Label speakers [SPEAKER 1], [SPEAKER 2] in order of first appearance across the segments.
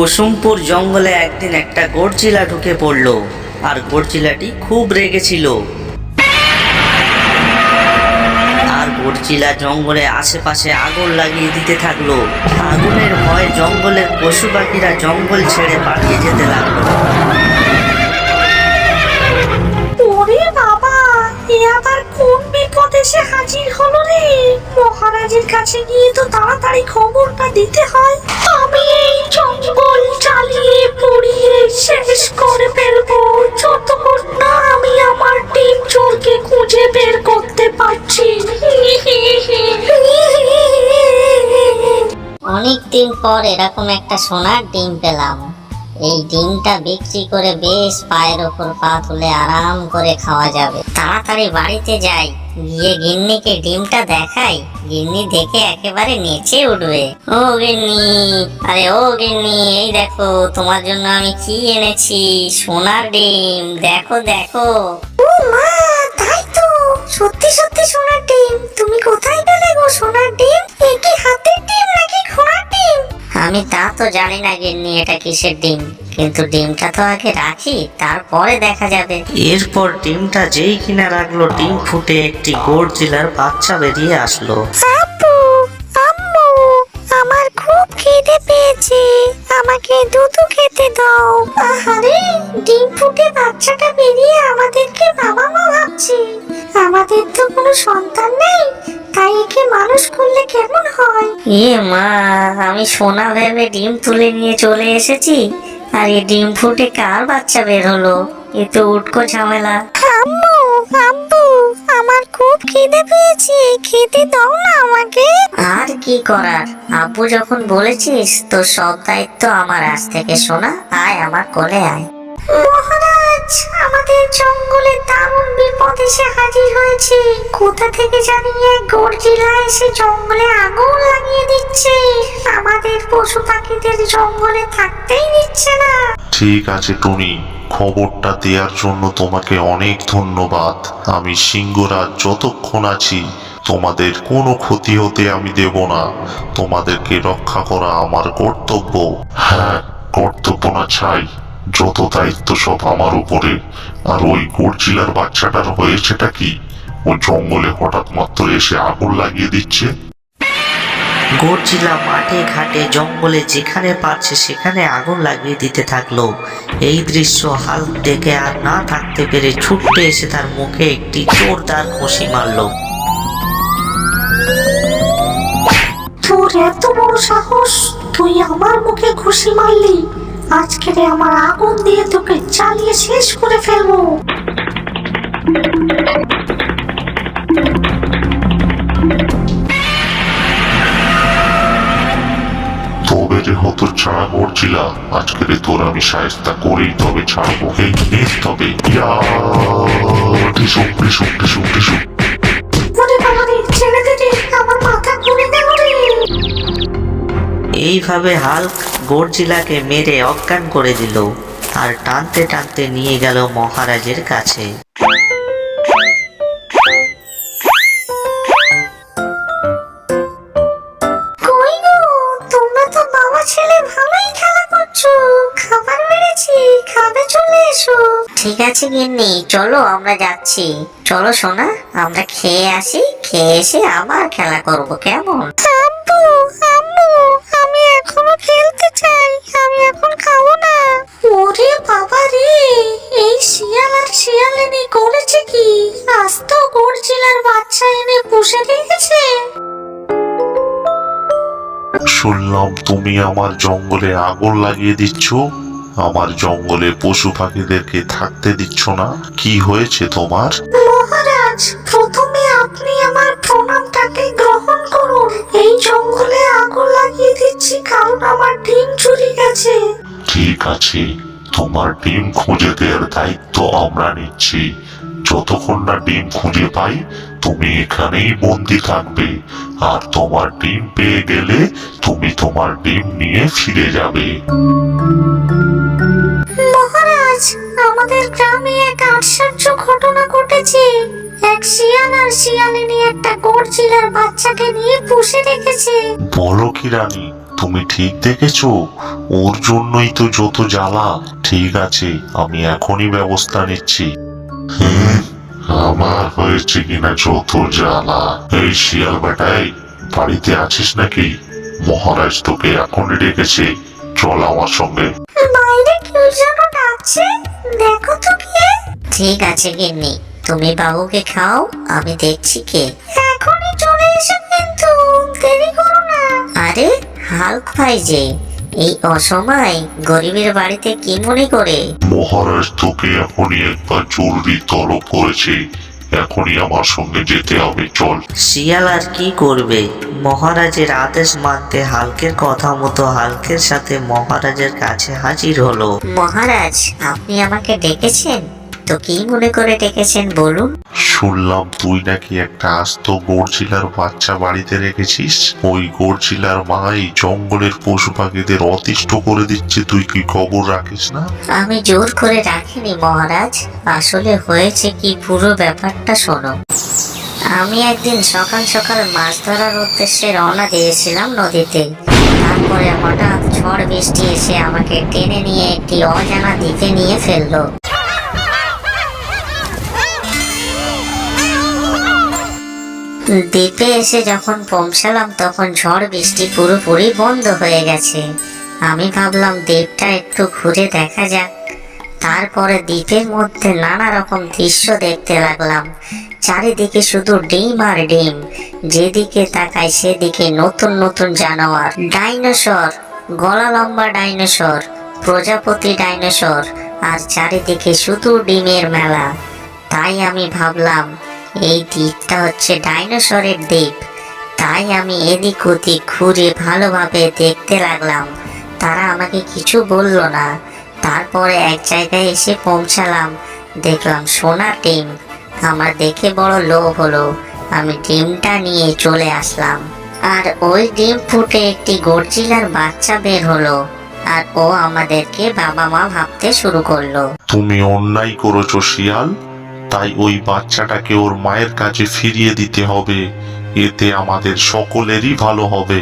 [SPEAKER 1] কুসুমপুর জঙ্গলে একদিন একটা গরজিলা ঢুকে পড়ল, আর গরজিলাটি খুব রেগেছিল আর গরজিলা জঙ্গলে আশেপাশে আগুন লাগিয়ে দিতে থাকল। আগুনের ভয় জঙ্গলের পশু পাখিরা জঙ্গল ছেড়ে পালিয়ে যেতে লাগল।
[SPEAKER 2] হাজির হলো রে? মহারাজের কাছে গিয়ে তো তাড়াতাড়ি খবরটা দিতে হয়।
[SPEAKER 3] অনেক দিন পর এরকম একটা সোনার ডিম পেলাম। এই ডিমটা বিক্রি করে বেশ পায়ের ওপর পা তুলে আরাম করে খাওয়া যাবে। তাড়াতাড়ি বাড়িতে যাই, গিয়ে গিন্নিকে ডিমটা দেখাই। গিন্নি দেখে একেবারে নেচে উঠবে। ও গিন্নি, আরে ও গিন্নি, এই দেখো, তোমার জন্য আমি কি এনেছি? সোনার ডিম, দেখো দেখো।
[SPEAKER 2] ও মা, তাই তো। সত্যি সত্যি সোনার ডিম। তুমি কোথায় পেলে গো সোনার ডিম? এ কি
[SPEAKER 3] আমি তা তো জানি না গিন্নি এটা কিসের ডিম? কিন্তু ডিমটা তো আগে রাখি তারপরে দেখা যাবে।
[SPEAKER 1] এরপর ডিমটা যেই কিনা রাখল ডিম ফুটে একটি গরজিলার বাচ্চা বেরিয়ে আসলো।
[SPEAKER 2] খিদে পেয়েছে। আমাকে দুধ খেতে দাও। আহারে ডিম ফুটে বাচ্চাটা বেরিয়ে আমাদেরকে বাবা মা ভাবছে। আমাদের তো কোনো সন্তান নেই তাই একে মানুষ করলে কেমন হয়?
[SPEAKER 3] এ মা আমি সোনা ভেবে ডিম তুলে নিয়ে চলে এসেছি। আর এই ডিম ফুটে কার বাচ্চা বের হলো? এ তো উটকো ঝামেলা।
[SPEAKER 2] আম্মু খুব খিদে পেয়েছে। খেতে দাও না আমাকে।
[SPEAKER 3] আর কি করার? আব্বু যখন বলেছিস তো সব দায়িত্ব আমার আজ থেকে শোনা আয় আমার কোলে আয়।
[SPEAKER 2] মহারাজ আমাদের জঙ্গলে দারুণ বিপদ এসে হাজির হয়েছে। কোথা থেকে জানি এক গর্জিলা এসে জঙ্গলে আগুন লাগিয়ে দিচ্ছে। আমাদের পশু পাখিদের জঙ্গলে থাকতেই দিচ্ছে না।
[SPEAKER 4] ঠিক আছে টুনি। খবরটা দেওয়ার জন্য তোমাকে অনেক ধন্যবাদ। আমি সিংহরাজ যতক্ষণ আছি, তোমাদের কোনো ক্ষতি হতে আমি দেব না। তোমাদেরকে রক্ষা করা আমার কর্তব্য। হ্যাঁ কর্তব্য না চাই যত দায়িত্ব সব আমার উপরে। আর ওই গরজিলার বাচ্চাটার হয়েছেটা কি? ও জঙ্গলে হঠাৎ মাত্র এসে আগুন লাগিয়ে দিচ্ছে?
[SPEAKER 1] গরজিলা মাঠে ঘাটে জঙ্গলে যেখানে পারছে সেখানে আগুন লাগিয়ে দিতে থাকল। এই দৃশ্য হাল দেখে আর না থাকতে পেরে ছুটতে এসে তার মুখে একটি জোরদার খুশি মারলো।
[SPEAKER 2] তোর এত বড় সাহস? তুই আমার মুখে খুশি মারলি। আজকে আমার আগুন দিয়ে তোকে জ্বালিয়ে শেষ করে ফেলব।
[SPEAKER 4] রে হতো ছাড়া করছিলা আজকে রে তোর আমি সাহেস্তা করেই তবে ছাড়বো। এই তবে। ইয়া।
[SPEAKER 1] এইভাবে হাল্ক গরজিলাকে মেরে অজ্ঞান করে দিল আর টানতে টানতে নিয়ে গেল মহারাজের কাছে।
[SPEAKER 2] খাবে চলে এসো?
[SPEAKER 3] ঠিক আছে গিন্নি চলো আমরা যাচ্ছি। চলো সোনা আমরা খেয়ে আসি খেয়ে এসে আবার খেলা করব কেমন?
[SPEAKER 2] আব্বু আম্মু আমি এখনও খেলতে চাই আমি এখন খাব না। ওরে বাবা রে এই শিয়াল আর শিয়ালিনী করেছে কি? আজ তো গরজিলার বাচ্চা এনে পুষে রেখেছে।
[SPEAKER 4] শুনলাম তুমি আমার জঙ্গলে আগুন লাগিয়ে দিচ্ছ। আমার জঙ্গলে পশু পাখিদেরকে থাকতে দিচ্ছ না? কি হয়েছে তোমার?
[SPEAKER 2] মহারাজ প্রথমে আপনি আমার প্রণামটাকে গ্রহণ করুন। এই জঙ্গলে আগুন লাগিয়ে দিচ্ছি কারণ আমার ডিম চুরি গেছে।
[SPEAKER 4] ঠিক আছে তোমার ডিম খুঁজে দেওয়ার দায়িত্ব আমরা নিচ্ছি। যতক্ষণ না ডিম খুঁজে পাই তুমি এখানেই বন্দি থাকবে। আর তোমার ডিম পেয়ে গেলে তুমি তোমার ডিম নিয়ে ফিরে যাবে।
[SPEAKER 2] মহারাজ আমাদের গ্রামে এক আশ্চর্য ঘটনা ঘটেছে। এক শিয়াল আর শিয়ালিনী একটা গরজিলার বাচ্চাকে নিয়ে পুষে রেখেছে।
[SPEAKER 4] বলো কি রানী তুমি ঠিক দেখেছ? ওর জন্যই তো যত জ্বালা। ঠিক আছে আমি এখনই ব্যবস্থা নিচ্ছি। হুম আমার হয়েছে কিনা যত জ্বালা? এই শিয়াল বেটাই বাড়িতে আছিস নাকি? মহারাজ তোকে এখনই ডেকেছে। চল আমার সঙ্গে।
[SPEAKER 2] বাইরে কেউ যেন ডাকছে? দেখো তো কে
[SPEAKER 3] ঠিক আছে গিন্নি তুমি বাবুকে খাও আমি দেখছি কে।
[SPEAKER 2] এখনই চলে এসে কিন্তু দেরি করো না।
[SPEAKER 3] আরে হাল্ক ভাই যে? এই অসময় গরিবের বাড়িতে কি মনে করে?
[SPEAKER 4] মহারাজ তোকে এখনই একবার জরুরি তলব করেছে। এখনই আমার সঙ্গে যেতে হবে চল।
[SPEAKER 1] শিয়াল আর কি করবে? মহারাজের আদেশ মানতে হালকের কথা মতো হালকের সাথে মহারাজের কাছে হাজির হলো।
[SPEAKER 3] মহারাজ আপনি আমাকে ডেকেছেন? তো কি মনে করে ডেকেছেন বলুন?
[SPEAKER 4] শুনলাম তুই নাকি একটা আস্ত গরজিলার বাচ্চা বাড়িতে রেখেছিস। ওই গরজিলার মা এই জঙ্গলের পশু পাখিদের অতিষ্ঠ করে দিচ্ছে। তুই কি খবর রাখিস না?
[SPEAKER 3] আমি জোর করে রাখিনি মহারাজ। আসলে হয়েছে কি পুরো ব্যাপারটা শোনো। আমি একদিন সকাল সকাল মাছ ধরার উদ্দেশ্যে রওনা দিয়েছিলাম নদীতে। তারপরে হঠাৎ ঝড় বৃষ্টি এসে আমাকে টেনে নিয়ে একটি অজানা দ্বীপে নিয়ে ফেলল। দ্বীপে এসে যখন পৌঁছালাম, তখন ঝড় বৃষ্টি পুরোপুরি বন্ধ হয়ে গেছে। আমি ভাবলাম, দ্বীপটা একটু ঘুরে দেখা যাক। তারপরে দ্বীপের মধ্যে নানা রকম দৃশ্য দেখতে লাগলাম। চারিদিকে শুধু ডিম আর ডিম, যেদিকে তাকাই সেদিকে নতুন নতুন জানোয়ার, ডাইনোসর, গলা লম্বা ডাইনোসর, প্রজাপতি ডাইনোসর, আর চারিদিকে শুধু ডিমের মেলা। তাই আমি ভাবলাম এই দ্বীপটা হচ্ছে ডাইনোসরের দ্বীপ। তাই আমি এদিক ওদিক ঘুরে ভালোভাবে দেখতে লাগলাম। তারা আমাকে কিছু বলল না। তারপরে এক জায়গায় এসে পৌঁছালাম। দেখলাম সোনা ডিম। আমার দেখে বড় লোভ হলো। আমি ডিমটা নিয়ে চলে আসলাম। আর ওই ডিম ফুটে একটি গরজিলার বাচ্চা বের হলো। আর ও আমাদেরকে বাবা মা ভাবতে শুরু করল।
[SPEAKER 4] তুমি অন্যায় করেছ শিয়াল। তাই ওই বাচ্চাটাকে ওর মায়ের কাছে ফিরিয়ে দিতে হবে। এতে আমাদের সকলেরই ভালো হবে।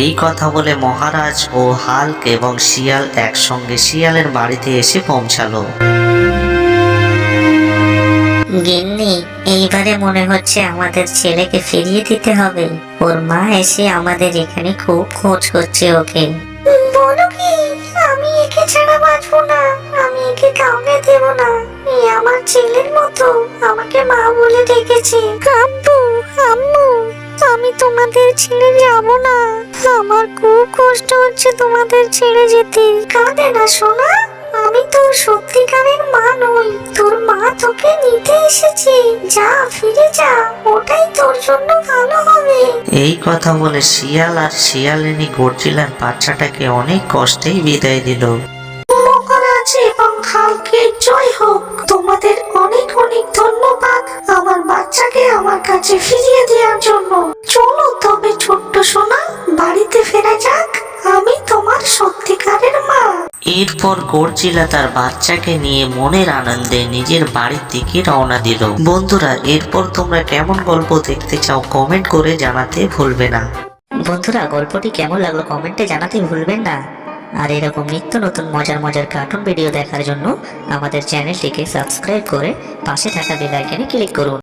[SPEAKER 1] এই কথা বলে মহারাজ ও হাল্ক এবং শিয়াল একসঙ্গে শিয়ালের বাড়িতে এসে পৌঁছালো।
[SPEAKER 3] গিন্নি এইবারে মনে হচ্ছে আমাদের ছেলেকে ফিরিয়ে দিতে হবে। ওর মা এসে আমাদের এখানে খুব খোঁজ করছে ওকে।
[SPEAKER 2] বলো কি আমি একে ছাড়া বাঁচবো না আমি একে কাউকে দেব না। এ আমার ছেলের মতো আমাকে মা বলে ডেকেছে। আব্বু আম্মু আমি তোমাদের ছেড়ে যাব না। আমার খুব কষ্ট হচ্ছে তোমাদের ছেড়ে যেতে। কাঁদে না সোনা আমি সত্যিকারের মা নই। তোর মা তোকে নিতে এসেছে। যা ফিরে যা ওটাই তোর জন্য ভালো হবে।
[SPEAKER 1] এই কথা বলে শিয়াল আর শিয়ালিনী গর্জিলার বাচ্চাটাকে অনেক কষ্টেই বিদায় দিল।
[SPEAKER 2] মহারাজ এবং হালকে কাছে ফিরিয়ে দেওয়ার জন্য। চলো তবে ছোট্ট সোনা বাড়িতে ফেরা যাক। আমি তোমার সত্যিকারের মা।
[SPEAKER 1] এরপর গর্জিলা তার বাচ্চাকে নিয়ে মনের আনন্দে নিজের বাড়ির দিকে রওনা দিল। বন্ধুরা এরপর তোমরা কেমন গল্প দেখতে চাও কমেন্ট করে জানাতে ভুলবে না।
[SPEAKER 3] বন্ধুরা গল্পটি কেমন লাগল কমেন্টে জানাতে ভুলবেন না। আর এরকম নিত্য নতুন মজার মজার কার্টুন ভিডিও দেখার জন্য আমাদের চ্যানেলটিকে সাবস্ক্রাইব করে পাশে থাকা বেল আইকনে ক্লিক করুন।